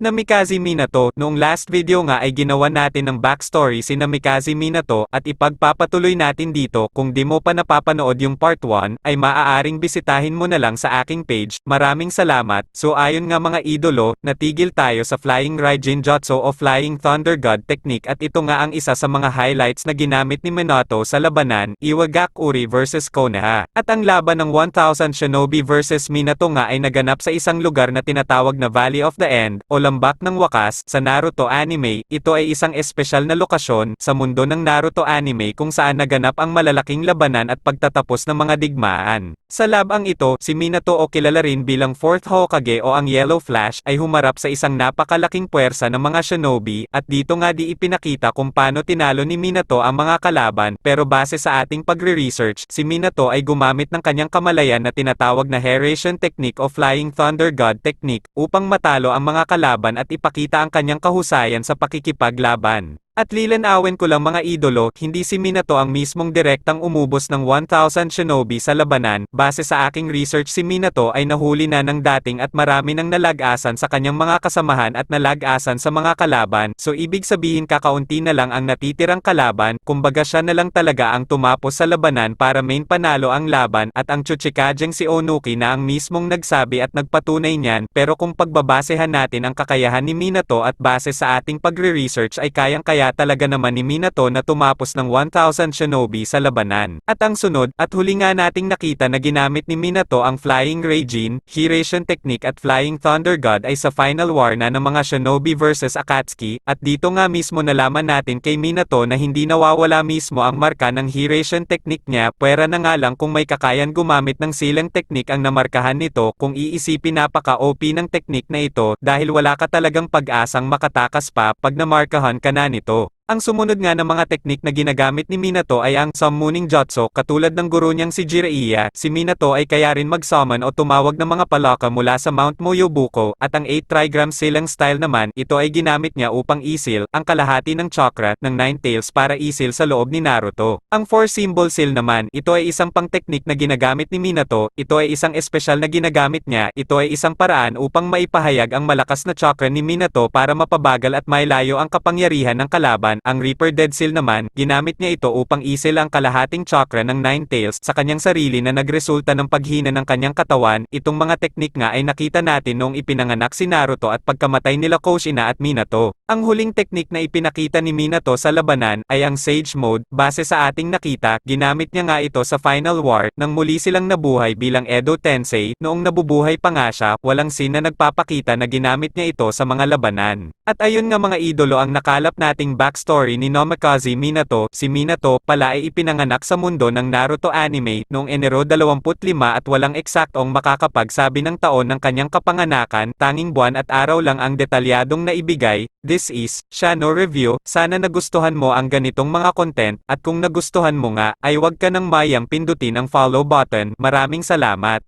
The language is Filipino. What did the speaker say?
Namikaze Minato, noong last video nga ay ginawa natin ng backstory si Namikaze Minato at ipagpapatuloy natin dito kung di mo pa napapanood yung part 1 ay maaaring bisitahin mo na lang sa aking page. Maraming salamat. So ayon nga mga idolo, natigil tayo sa Flying Raijin Jutsu o Flying Thunder God technique at ito nga ang isa sa mga highlights na ginamit ni Minato sa labanan, Iwagakuri vs Konoha. At ang laban ng 1000 Shinobi vs Minato nga ay naganap sa isang lugar na tinatawag na Valley of the End o lambak ng wakas sa Naruto anime. Ito ay isang espesyal na lokasyon sa mundo ng Naruto anime kung saan naganap ang malalaking labanan at pagtatapos ng mga digmaan. Sa labang ito, si Minato o kilala rin bilang 4th Hokage o ang Yellow Flash ay humarap sa isang napakalaking puwersa ng mga shinobi at dito nga di ipinakita kung paano tinalo ni Minato ang mga kalaban pero base sa ating pagre-research, si Minato ay gumamit ng kanyang kamalayan na tinatawag na Heration Technique o Flying Thunder God Technique upang matalo ang mga kalaban at ipakita ang kanyang kahusayan sa pakikipaglaban. At lilanawin ko lang mga idolo, hindi si Minato ang mismong direktang umubos ng 1,000 shinobi sa labanan, base sa aking research si Minato ay nahuli na ng dating at marami nang nalagasan sa kanyang mga kasamahan at nalagasan sa mga kalaban, so ibig sabihin kakaunti na lang ang natitirang kalaban, kumbaga siya na lang talaga ang tumapos sa labanan para main panalo ang laban. At ang Chuchikajeng si Onuki na ang mismong nagsabi at nagpatunay niyan, pero kung pagbabasehan natin ang kakayahan ni Minato at base sa ating pagre-research ay kayang-kaya talaga naman ni Minato na tumapos ng 1,000 shinobi sa labanan. At ang sunod, at huli nga nating nakita na ginamit ni Minato ang Flying Raijin, Hiration Technique at Flying Thunder God ay sa final war na ng mga shinobi versus Akatsuki, at dito nga mismo nalaman natin kay Minato na hindi nawawala mismo ang marka ng Hiration Technique niya, pwera na nga lang kung may kakayan gumamit ng silang technique ang namarkahan nito kung iisipin napaka-OP ng technique na ito dahil wala ka talagang pag-asang makatakas pa pag namarkahan ka na nito. contestó Ang sumunod nga ng mga teknik na ginagamit ni Minato ay ang summoning jutsu katulad ng guro niyang si Jiraiya. Si Minato ay kaya rin mag-summon o tumawag ng mga palaka mula sa Mount Moyobuko at ang 8 trigram silang style naman ito ay ginamit niya upang isil ang kalahati ng chakra ng Nine Tails para isil sa loob ni Naruto. Ang 4 symbol seal naman ito ay isang pang teknik na ginagamit ni Minato. Ito ay isang espesyal na ginagamit niya. Ito ay isang paraan upang maipahayag ang malakas na chakra ni Minato para mapabagal at mailayo ang kapangyarihan ng kalaban ang Reaper Dead Seal naman, ginamit niya ito upang isil ang kalahating chakra ng Nine Tails sa kanyang sarili na nagresulta ng paghina ng kanyang katawan. Itong mga teknik nga ay nakita natin noong ipinanganak si Naruto at pagkamatay nila Kushina at Minato. Ang huling teknik na ipinakita ni Minato sa labanan ay ang Sage Mode. Base sa ating nakita, ginamit niya nga ito sa Final War nang muli silang nabuhay bilang Edo Tensei. Noong nabubuhay pa nga siya, walang scene na nagpapakita na ginamit niya ito sa mga labanan. At ayun nga mga idolo ang nakalap nating backstory ni Nomikaze Minato. Si Minato pala ay ipinanganak sa mundo ng Naruto anime noong Enero 25 at walang eksaktong makakapagsabi ng taon ng kanyang kapanganakan, tanging buwan at araw lang ang detalyadong naibigay. This is Shano Review. Sana nagustuhan mo ang ganitong mga content at kung nagustuhan mo nga ay huwag ka nang mayang pindutin ang follow button. Maraming salamat.